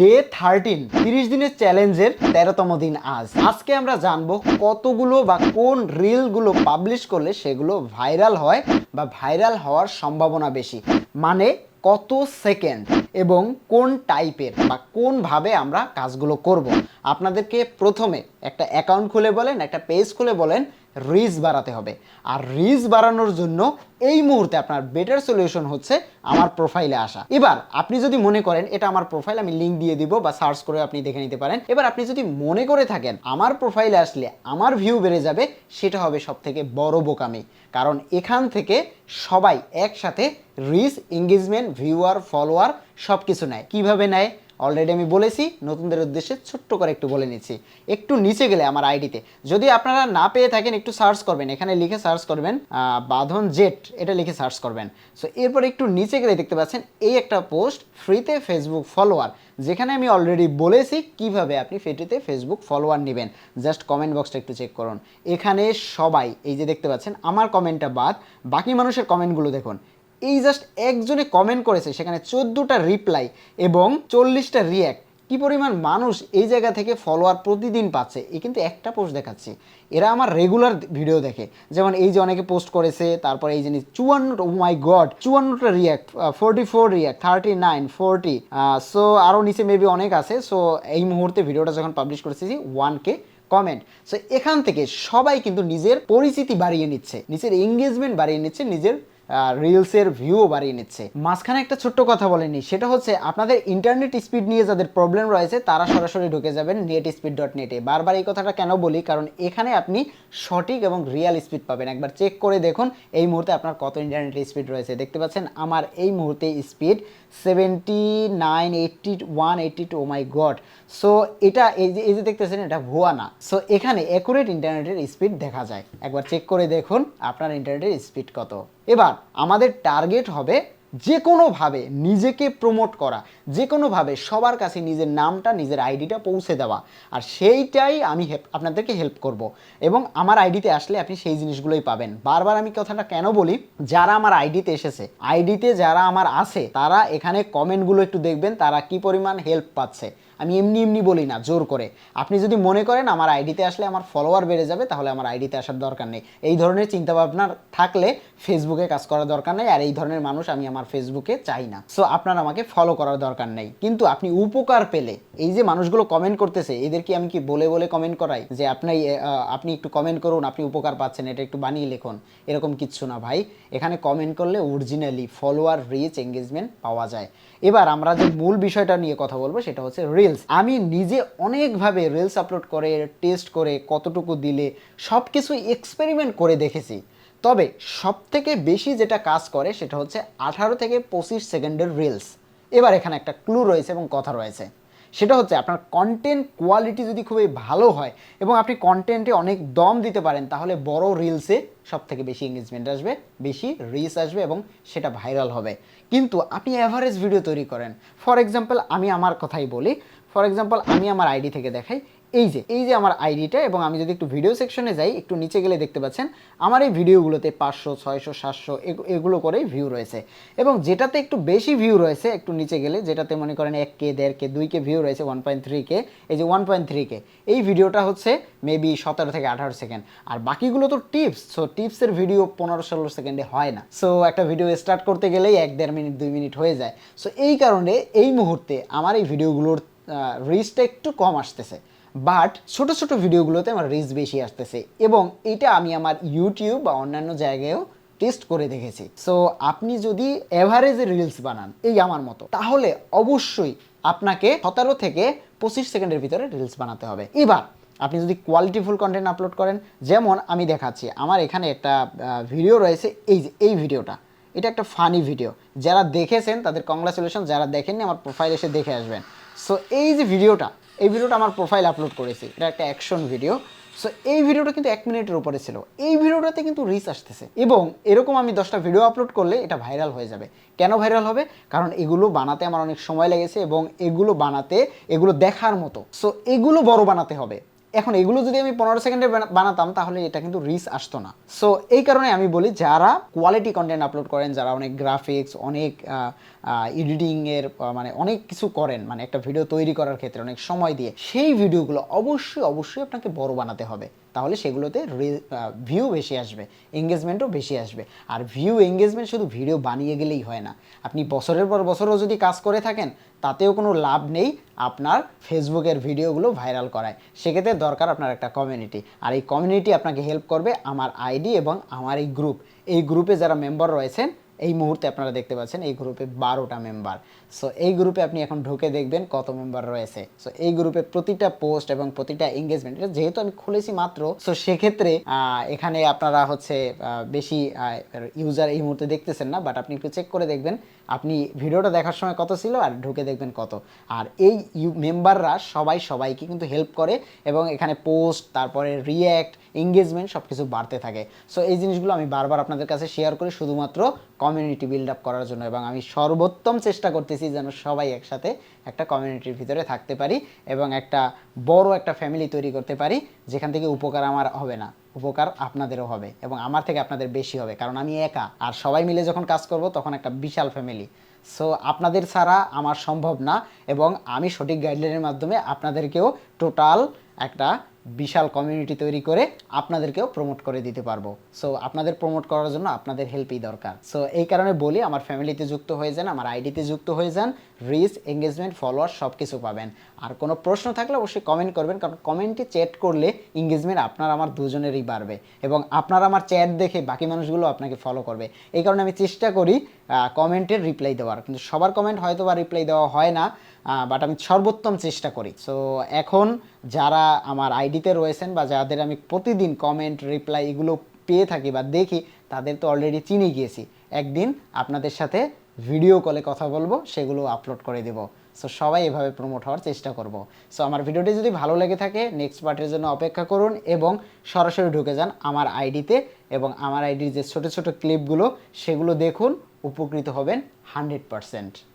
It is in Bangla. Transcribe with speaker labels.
Speaker 1: ডে থার্টিন তিরিশ দিনের চ্যালেঞ্জের তেরোতম দিন আজ। আজকে আমরা জানব কতগুলো বা কোন রিলগুলো পাবলিশ করলে সেগুলো ভাইরাল হয় বা ভাইরাল হওয়ার সম্ভাবনা বেশি। মানে কত সেকেন্ড এবং কোন টাইপের বা কোনভাবে আমরা কাজগুলো করব। আপনাদেরকে প্রথমে একটা অ্যাকাউন্ট খুলে বলেন, একটা পেজ খুলে বলেন রিচ বাড়াতে হবে। আর রিচ বাড়ানোর জন্য এই মুহূর্তে আপনার বেটার সলিউশন হচ্ছে আমার প্রোফাইলে আসা। এবার আপনি যদি মনে করেন, এটা আমার প্রোফাইল আমি লিঙ্ক দিয়ে দিব বা সার্চ করে আপনি দেখে নিতে পারেন। এবার আপনি যদি মনে করে থাকেন, আমার প্রোফাইলে আসলে আমার ভিউ বেড়ে যাবে, সেটা হবে সব থেকে বড় বোকামি। কারণ এখান থেকে সবাই একসাথে রিচ এঙ্গেজমেন্ট ভিউয়ার ফলোয়ার সব কিছু নেয়। কীভাবে নেয়? অলরেডি আমি বলেছি, নতুনদের উদ্দেশ্যে ছোট্ট করে একটু বলে নিচ্ছি। একটু নিচে গেলে আমার আইডিতে। যদি আপনারা না পেয়ে থাকেন, একটু সার্চ করবেন। এখানে লিখে সার্চ করবেন বাঁধন জেট, এটা লিখে সার্চ করবেন। সো এরপর একটু নিচে গেলে দেখতে পাচ্ছেন, এই একটা পোস্ট ফ্রিতে ফেসবুক ফলোয়ার যেখানে আমি অলরেডি বলেছি কীভাবে আপনি ফ্রিতে ফেসবুক ফলোয়ার নেবেন। জাস্ট কমেন্ট বক্সটা একটু চেক করুন। এখানে সবাই, এই যে দেখতে পাচ্ছেন, আমার কমেন্টটা বাদ, বাকি মানুষের কমেন্টগুলো দেখুন। এই জাস্ট একজনে কমেন্ট করেছে, সেখানে চোদ্দোটা রিপ্লাই এবং চল্লিশটা রিয়্যাক্ট কি পরিমাণ মানুষ এই জায়গা থেকে ফলোয়ার প্রতিদিন পাচ্ছে? এই কিন্তু একটা পোস্ট দেখাচ্ছি। এরা আমার রেগুলার ভিডিও দেখে। যেমন এই যে অনেকে পোস্ট করেছে, তারপর এই জিনিস চুয়ান্ন my god চুয়ান্নটা react forty four react thirty nine forty so আরও নিচে মেবি অনেক আছে সো এই মুহূর্তে ভিডিওটা যখন পাবলিশ করেছি ওয়ান কে কমেন্ট সো এখান থেকে সবাই কিন্তু নিজের পরিচিতি বাড়িয়ে নিচ্ছে, নিজের এঙ্গেজমেন্ট বাড়িয়ে নিচ্ছে, নিজের রিলসের ভিউও বাড়িয়ে নিচ্ছে। মাঝখানে একটা ছোট্ট কথা বলেনি সেটা হচ্ছে আপনাদের ইন্টারনেট স্পিড নিয়ে যাদের প্রবলেম রয়েছে, তারা সরাসরি ঢুকে যাবেন নেট স্পিড ডট নেটে বারবার এই কথাটা কেন বলি? কারণ এখানে আপনি সঠিক এবং রিয়াল স্পিড পাবেন। একবার চেক করে দেখুন, এই মুহূর্তে আপনার কত ইন্টারনেট স্পিড রয়েছে। দেখতে পাচ্ছেন, আমার এই মুহূর্তে speed seventy nine eighty one eighty two my god so এটা এই যে এই যে দেখতেছেন, এটা ভুয়া না। সো এখানে অ্যাকুরেট ইন্টারনেটের স্পিড দেখা যায়। একবার চেক করে দেখুন, আপনার ইন্টারনেটের স্পিড কত। এবার, আমাদের টার্গেট হবে যে কোনোভাবে নিজেকে প্রমোট করা। যে কোনোভাবে সবার কাছে নিজের নামটা, নিজের আইডিটা পৌঁছে দেওয়া। আর সেইটাই আমি আপনাদেরকে হেল্প করব। এবং আমার আইডিতে আসলে আপনি সেই জিনিসগুলোই পাবেন। বারবার আমি কথাটা কেন বলি? যারা আমার আইডিতে এসেছে, আইডিতে যারা আমার আছে, তারা এখানে কমেন্টগুলো একটু দেখবেন, তারা কি পরিমাণ হেল্প পাচ্ছে। আমি এমনি এমনি বলি না, জোর করে। আপনি যদি মনে করেন আমার আইডিতে আসলে আমার ফলোয়ার বেড়ে যাবে, তাহলে আমার আইডিতে আসার দরকার নেই। এই ধরনের চিন্তাভাবনা থাকলে ফেসবুকে কাজ করার দরকার নেই, আর এই ধরনের মানুষ আমি আমার ফেসবুকে চাই না। সো আপনার আমাকে ফলো করার দরকার নেই। কিন্তু আপনি উপকার পেলে, এই যে মানুষগুলো কমেন্ট করতেছে, এদেরকে আমি কি বলে বলে কমেন্ট করাই? যে আপনি আপনি একটু কমেন্ট করুন, আপনি উপকার পাচ্ছেন, এটা একটু বানিয়ে লিখুন। এরকম কিচ্ছু না ভাই। এখানে কমেন্ট করলে অরিজিনালি ফলোয়ার রিচ এঙ্গেজমেন্ট পাওয়া যায়। এবার আমরা যে মূল বিষয়টা নিয়ে কথা বলব, সেটা হচ্ছে রিলস আমি নিজে অনেকভাবে রিলস আপলোড করে টেস্ট করে, কতটুকু দিলে সব কিছু এক্সপেরিমেন্ট করে দেখেছি। তবে সব থেকে বেশি যেটা কাজ করে, সেটা হচ্ছে আঠারো থেকে পঁচিশ সেকেন্ডের রিলস এবার এখানে একটা ক্লু রয়েছে এবং কথা রয়েছে। সেটা হচ্ছে আপনার কন্টেন্ট কোয়ালিটি যদি খুবই ভালো হয় এবং আপনি কন্টেন্টে অনেক দম দিতে পারেন, তাহলে বড় রিলসে সব থেকে বেশি এঙ্গেজমেন্ট আসবে, বেশি রিচ আসবে এবং সেটা ভাইরাল হবে। কিন্তু আপনি অ্যাভারেজ ভিডিও তৈরি করেন। ফর এক্সাম্পল আমি আমার কথাই বলি। ফর এক্সাম্পল আমি আমার আইডি থেকে দেখাই। এই যে এই যে আমার আইডিটা এবং আমি যদি একটু ভিডিও সেকশনে যাই, একটু নিচে গেলে দেখতে পাচ্ছেন, আমার এই ভিডিওগুলোতে পাঁচশো, ছয়শো, সাতশো এগুলো করেই ভিউ রয়েছে। এবং যেটাতে একটু বেশি ভিউ রয়েছে, একটু নিচে গেলে, যেটাতে মনে করেন এক কে, দেড় কে, দুই কে ভিউ রয়েছে ওয়ান পয়েন্ট থ্রি কে, এই যে ওয়ান পয়েন্ট থ্রি কে, এই ভিডিওটা হচ্ছে মেবি সতেরো থেকে আঠারো সেকেন্ড আর বাকিগুলো তো টিপস সো টিপসের ভিডিও পনেরো, ষোলো সেকেন্ডে হয় না। সো একটা ভিডিও স্টার্ট করতে গেলেই এক, দেড় মিনিট দুই মিনিট হয়ে যায়। সো এই কারণে এই মুহূর্তে আমার এই ভিডিওগুলোর রিচটা একটু কম আসতেছে। বাট ছোট ছোট ভিডিওগুলোতে আমার রিচ বেশি আসতেছে এবং এটা আমি আমার ইউটিউব বা অন্যান্য জায়গায়ও টেস্ট করে দেখেছি। সো আপনি যদি অ্যাভারেজে রিলস বানান, এই আমার মতো, তাহলে অবশ্যই আপনাকে সতেরো থেকে পঁচিশ সেকেন্ডের ভিতরে রিলস বানাতে হবে। এবার, আপনি যদি কোয়ালিটিফুল কন্টেন্ট আপলোড করেন, যেমন আমি দেখাচ্ছি, আমার এখানে একটা ভিডিও রয়েছে, এই যে, এই ভিডিওটা। এটা একটা ফানি ভিডিও যারা দেখেছেন, তাদের কংগ্রাচুলেশন যারা দেখেননি, আমার প্রোফাইল এসে দেখে আসবেন। সো এই যে ভিডিওটা এই ভিডিওটা আমার প্রোফাইল আপলোড করেছি। এটা একটা অ্যাকশন ভিডিও সো এই ভিডিওটা কিন্তু এক মিনিটের উপরে ছিল। এই ভিডিওটাতে কিন্তু রিচ আসতেছে। এবং এরকম আমি দশটা ভিডিও আপলোড করলে এটা ভাইরাল হয়ে যাবে। কেন ভাইরাল হবে? কারণ এগুলো বানাতে আমার অনেক সময় লেগেছে এবং এগুলো বানাতে, এগুলো দেখার মতো। সো এগুলো বড় বানাতে হবে। এখন এগুলো যদি আমি পনেরো সেকেন্ডে বানাতাম, তাহলে এটা কিন্তু রিচ আসতো না। সো এই কারণে আমি বলি, যারা কোয়ালিটি কন্টেন্ট আপলোড করেন, যারা অনেক গ্রাফিক্স অনেক এডিটিংয়ের মানে অনেক কিছু করেন মানে একটা ভিডিও তৈরি করার ক্ষেত্রে অনেক সময় দিয়ে, সেই ভিডিওগুলো অবশ্যই অবশ্যই আপনাকে বড় বানাতে হবে। তাহলে সেগুলোতে ভিউ বেশি আসবে এঙ্গেজমেন্টও বেশি আসবে। আর ভিউ এঙ্গেজমেন্ট শুধু ভিডিও বানিয়ে গেলেই হয় না। আপনি বছরের পর বছরও যদি কাজ করে থাকেন, তাতেও কোনো লাভ নেই আপনার ফেসবুকের ভিডিওগুলো ভাইরাল করায়। সেক্ষেত্রে দরকার আপনার একটা কমিউনিটি আর এই কমিউনিটি আপনাকে হেল্প করবে আমার আইডি এবং আমার এই গ্রুপ এই গ্রুপে যারা মেম্বার রয়েছেন এই মুহূর্তে আপনারা দেখতে পাচ্ছেন এই গ্রুপে বারোটা মেম্বার সো এই গ্রুপে আপনি এখন ঢুকে দেখবেন কত মেম্বার রয়েছে। সো এই গ্রুপে প্রতিটা পোস্ট এবং প্রতিটা এঙ্গেজমেন্ট যেহেতু আমি খুলেছি মাত্র সো সেক্ষেত্রে এখানে আপনারা হচ্ছে বেশি ইউজার এই মুহূর্তে দেখতেছেন না বাট আপনি একটু চেক করে দেখবেন, আপনি ভিডিওটা দেখার সময় কত ছিল আর ঢুকে দেখবেন কত। আর এই মেম্বাররা সবাই সবাইকে কিন্তু হেল্প করে এবং এখানে পোস্ট তারপরে রিয়্যাক্ট এঙ্গেজমেন্ট সব কিছু বাড়তে থাকে। সো এই জিনিসগুলো আমি বারবার আপনাদের কাছে শেয়ার করি শুধুমাত্র কমিউনিটি বিল্ড আপ করার জন্য এবং আমি সর্বোত্তম চেষ্টা করতেছি যেন সবাই একসাথে একটা কমিউনিটির ভিতরে থাকতে পারি এবং একটা বড় একটা ফ্যামিলি তৈরি করতে পারি, যেখান থেকে উপকার আমার হবে না, উপকার আপনাদেরও হবে এবং আমার থেকে আপনাদের বেশি হবে, কারণ আমি একা আর সবাই মিলে যখন কাজ করব তখন একটা বিশাল ফ্যামিলি সো আপনাদের ছাড়া আমার সম্ভব না এবং আমি সঠিক গাইডলাইনের মাধ্যমে আপনাদেরকেও টোটাল একটা বিশাল কমিউনিটি তৈরি করে আপনাদেরকেও প্রমোট করে দিতে পারব। সো আপনাদের প্রমোট করার জন্য আপনাদের হেল্পই দরকার। সো এই কারণে বলি, আমার ফ্যামিলিতে যুক্ত হয়ে যান, আমার আইডিতে যুক্ত হয়ে যান রিচ এঙ্গেজমেন্ট ফলোয়ার সব কিছু পাবেন। আর কোনো প্রশ্ন থাকলে অবশ্যই কমেন্ট করবেন, কারণ কমেন্টে চ্যাট করলে এঙ্গেজমেন্ট আপনার আমার দুজনেরই বাড়বে এবং আপনার আমার চ্যাট দেখে বাকি মানুষগুলো আপনাকে ফলো করবে। এই কারণে আমি চেষ্টা করি কমেন্টের রিপ্লাই দেওয়ার। কিন্তু সবার কমেন্ট হয়তো বা রিপ্লাই দেওয়া হয় না। বাট আমি সর্বোত্তম চেষ্টা করি। সো এখন যারা আমার আইডিতে রয়েছেন বা যাদের আমি প্রতিদিন কমেন্ট রিপ্লাই এগুলো পেয়ে থাকি বা দেখি, তাদের তো অলরেডি চিনে গিয়েছি। একদিন আপনাদের সাথে ভিডিও কলে কথা বলব, সেগুলো আপলোড করে দেব। সো সবাই এভাবে প্রমোট হওয়ার চেষ্টা করব। সো আমার ভিডিওটি যদি ভালো লেগে থাকে নেক্সট পার্টের জন্য অপেক্ষা করুন এবং সরাসরি ঢুকে যান আমার আইডিতে এবং আমার আইডির যে ছোট ছোট ক্লিপগুলো সেগুলো দেখুন, উপকৃত হবেন হান্ড্রেড পারসেন্ট